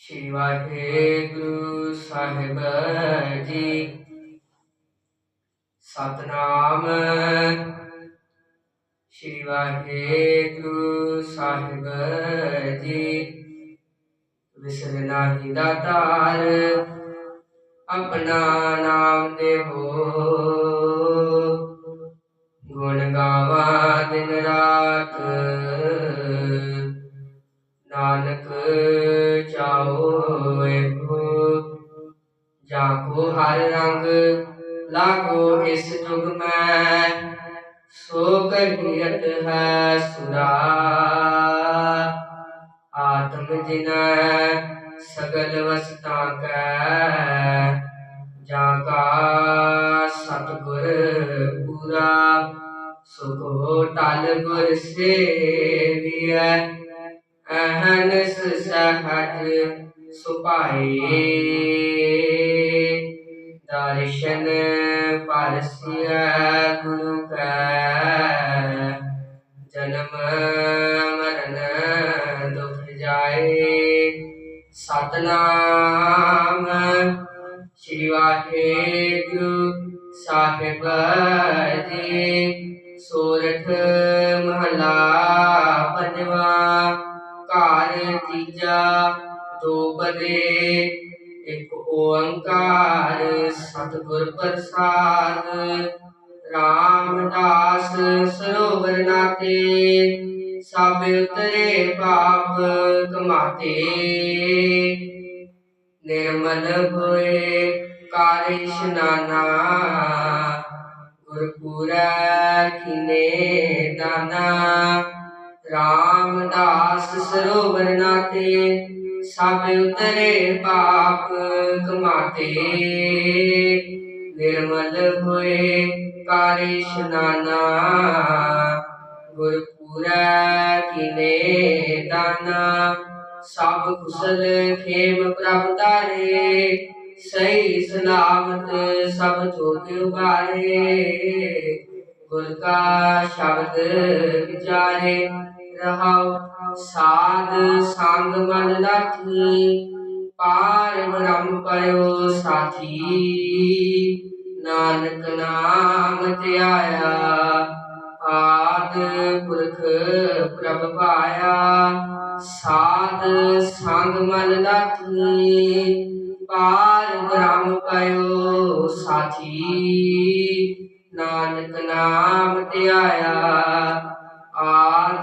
ਸ਼੍ਰੀ ਵਾਹਿਗੁਰੂ ਸਾਹਿਬ ਜੀ। ਸਤਨਾਮ। ਸ਼੍ਰੀ ਵਾਹਿਗੁਰੂ ਸਾਹਿਬ ਜੀ। ਵਿਸਰ ਨਾਹੀ ਦਾਤਾਰ ਆਪਣਾ ਨਾਮ ਦੇਹੋ ਗੁਣ ਗਾਵਾ ਦਿਨ ਰਾਤ। ਨਾਨਕ ਚਾਓ ਏਕੋ ਜਾ ਕੋ ਹਰ ਰੰਗ, ਲਾਗੋ ਇਸ ਜੁਗ ਮੈਂ। ਸੋ ਕਹੀਤ ਹੈ ਸੁਰਾ। ਆਤਮ ਜਿਨੈ ਸਗਲ ਵਸਤਾ ਕੈ। ਜਾ ਕਾ ਸਤਿਗੁਰ ਪੂਰਾ, ਸੁਖੋ ਟਲ ਗੁਰ ਸੇਵੀਐ। ਸਹਜ ਸੁਪਾਏ ਦਰਸ਼ਨ ਪਰਸਿਆ ਗੁਰੂ ਕੈ। ਜਨਮ ਮਰਨ ਦੁਖ ਜਾਏ। ਸਤਨਾਮ ਸ੍ਰੀ ਵਾਹਿਗੁਰੂ ਸਾਹਿਬ ਜੀ। ਸੋਰਠ ਮਹਲਾ ਪੰਜਵਾ ਘਰ ਤੀਜਾ, ਦੋ ਬਦੇ ਇੱਕ ਓੰਕਾਰ, ਸਤਿਗੁਰ ਪ੍ਰਸਾਦ। ਰਾਮਦਾਸ ਸਰੋਵਰ ਨਾਤੇ, ਸਭ ਉਤਰੇ ਪਾਪ ਕਮਾਤੇ। ਨਿਰਮਲ ਹੋਏ ਕਾਰ ਇਸ਼ਨਾਨਾ, ਗੁਰਪੂਰੈ ਕਿਨੇ ਦਾਨਾ। ਰਾਮਦਾਸ ਸਰੋਵਰ ਨਾਤੇ, ਸਭ ਉਤਰੇ ਪਾਪ ਕਮਾਤੇ। ਨਿਰਮਲ ਹੋਏ ਕਾਰੇ ਇਸ਼ਨਾਨਾ ਗੁਰਪੂਰੈ ਕਿਨੇ ਦਾਨਾ। ਸਭ ਕੁਸਲ ਖੇਮ ਪ੍ਰਭ ਤਾਰੇ ਸਹੀ ਸਲਾਮਤ ਸਭ ਜੋਗ ਉਬਾਰੇ ਗੁਰ ਕਾ ਸ਼ਬਦ ਵਿਚਾਰੇ ਰਹਾਉ, ਸਾਧ ਸੰਗ ਮਨ ਲਾਥੀ ਪਾਰ ਬ੍ਰਹਮ ਪਇਓ ਸਾਥੀ। ਨਾਨਕ ਨਾਮ ਧਿਆਇਆ, ਆਦ ਪੁਰਖ ਪ੍ਰਭ ਪਾਇਆ। ਸਾਧ ਸੰਗ ਮਨ ਲਾਥੀ ਪਾਰ ਬ੍ਰਹਮ ਪਇਓ ਸਾਥੀ। ਨਾਨਕ ਨਾਮ ਧਿਆਇਆ